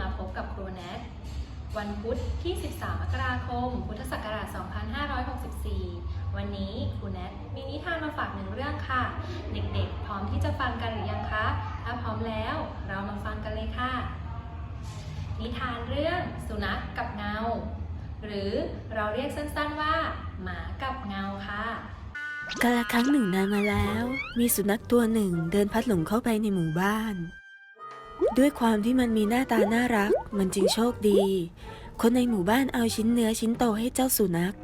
มาพบกับครูแนทวันพุธที่ 13 มกราคม พุทธศักราช 2564 วันนี้ครูแนทมีนิทานมาฝากหนึ่งเรื่องค่ะ เด็กๆ พร้อมที่จะฟังกันหรือยังคะ ถ้าพร้อมแล้วเรามาฟังกันเลยค่ะ นิทานเรื่องสุนัขกับเงา หรือเราเรียกสั้นๆว่า หมากับเงาค่ะกาลครั้งหนึ่งนานมาแล้ว มีสุนัขตัวหนึ่งเดินพัดหลงเข้าไปในหมู่บ้าน ด้วยความที่มันมีหน้าตาน่ารัก มันจึงโชคดี คนในหมู่บ้านเอาชิ้นเนื้อชิ้นโตให้เจ้าสุนัข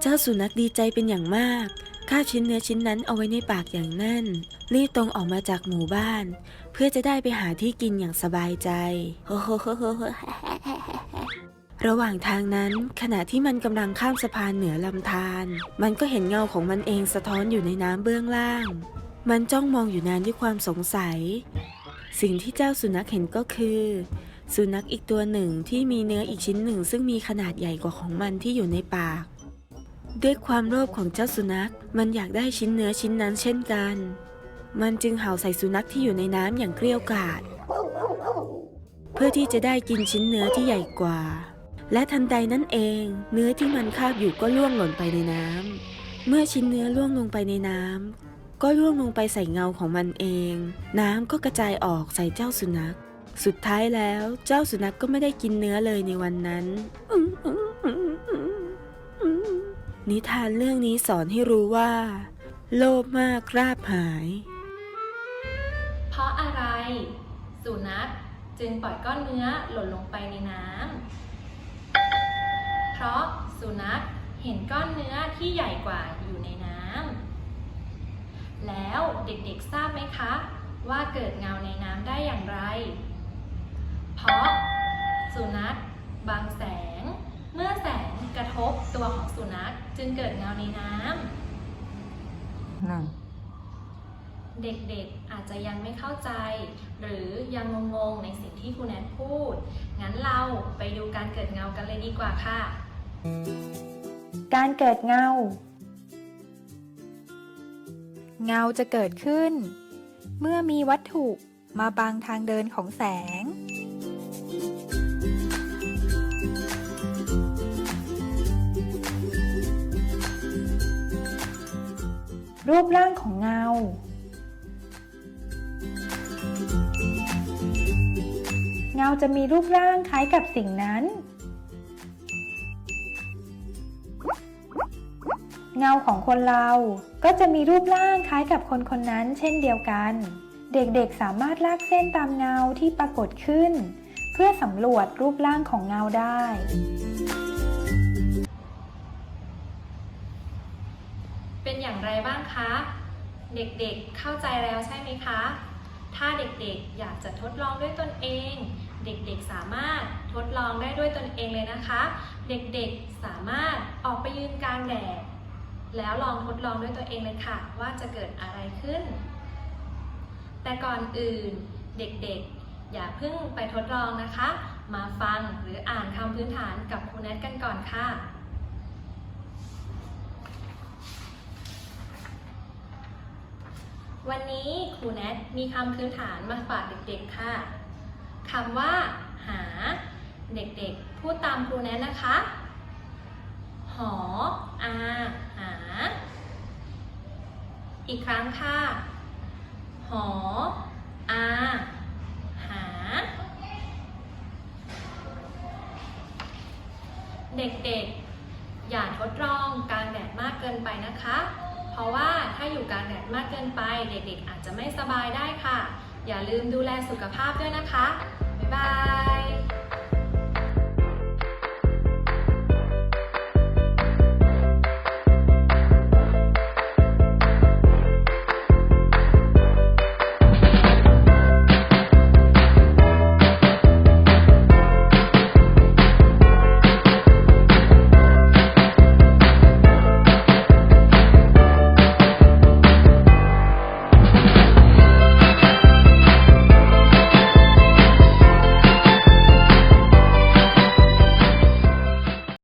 เจ้าสุนัขดีใจเป็นอย่างมากคาบชิ้นเนื้อชิ้นนั้นเอาไว้ในปากอย่างแน่น รีบตรงออกมาจากหมู่บ้าน เพื่อจะได้ไปหาที่กินอย่างสบายใจโอ้โหระหว่างทางนั้น ขณะที่มันกำลังข้ามสะพานเหนือลำธารมันก็เห็นเงาของมันเองสะท้อนอยู่ในน้ำเบื้องล่าง มันจ้องมองอยู่นานด้วยความสงสัย สิ่งที่เจ้าสุนัขเห็นก็คือ สุนัขอีกตัวหนึ่งที่มีเนื้ออีกชิ้นหนึ่ง ซึ่งมีขนาดใหญ่กว่าของมันที่อยู่ในปาก ด้วยความโลภของเจ้าสุนัข มันอยากได้ชิ้นเนื้อชิ้นนั้นเช่นกัน มันจึงเห่าใส่สุนัขที่อยู่ในน้ำอย่างเกลี้ยกล่อดเพื่อที่จะได้กินชิ้นเนื้อที่ใหญ่กว่า และทันใดนั้นเอง เนื้อที่มันคาบอยู่ก็ล่วงหล่นไปในน้ำเมื่อชิ้นเนื้อล่วงลงไปในน้ำ ก็ล่วงลงไปใส่เงาของมันเอง น้ำก็กระจายออกใส่เจ้าสุนัข สุดท้ายแล้วเจ้าสุนัขก็ไม่ได้กินเนื้อเลยในวันนั้นนิทานเรื่องนี้สอนให้รู้ว่า โลภมากราบหาย เพราะอะไร สุนัขจึงปล่อยก้อนเนื้อหล่นลงไปในน้ำเพราะสุนัขเห็นก้อนเนื้อที่ใหญ่กว่าอยู่ในน้ำ แล้วเด็กๆทราบไหมคะ ว่าเกิดเงาในน้ำได้อย่างไร เพราะสุนัขบางแสง เมื่อแสงกระทบตัวของสุนัขจึงเกิดเงาในน้ำนั่นเด็กๆอาจจะยังไม่เข้าใจ หรือยังงงๆในสิ่งที่ครูแนทพูด งั้นเราไปดูการเกิดเงากันเลยดีกว่าค่ะ การเกิดเงา เงาจะเกิดขึ้น เมื่อมีวัตถุมาบังทางเดินของแสง รูปร่างของเงา เงาจะมีรูปร่างคล้ายกับสิ่งนั้น เงาของคนเราก็จะมีรูปร่างคล้ายกับคนคนนั้น เช่นเดียวกัน เด็กๆสามารถลากเส้นตามเงาที่ปรากฏขึ้น เพื่อสำรวจรูปร่างของเงาได้ เป็นอย่างไรบ้างคะ เด็กๆเข้าใจแล้วใช่ไหมคะ ถ้าเด็กๆอยากจะทดลองด้วยตนเอง เด็กๆสามารถทดลองได้ด้วยตนเองเลยนะคะ เด็กๆสามารถออกไปยืนกลางแดด แล้วลองทดลองด้วยตัวเองเลยค่ะ ว่าจะเกิดอะไรขึ้น แต่ก่อนอื่นเด็กๆ อย่าเพิ่งไปทดลองนะคะ มาฟังหรืออ่านคำพื้นฐานกับครูแนทกันก่อนค่ะวันนี้ครูแนทมีคำพื้นฐานมาฝากเด็กๆค่ะ คำว่า หา เด็กๆ พูดตามครูแนทนะคะ หอ อา หา อีกครั้งค่ะ หอ อา หา เด็กๆ อย่าทดลองกลางแดดมากเกินไปนะคะ เพราะว่าถ้าอยู่กลางแดดมากเกินไป เด็กๆ อาจจะไม่สบายได้ค่ะ อย่าลืมดูแลสุขภาพด้วยนะคะ บ๊ายบาย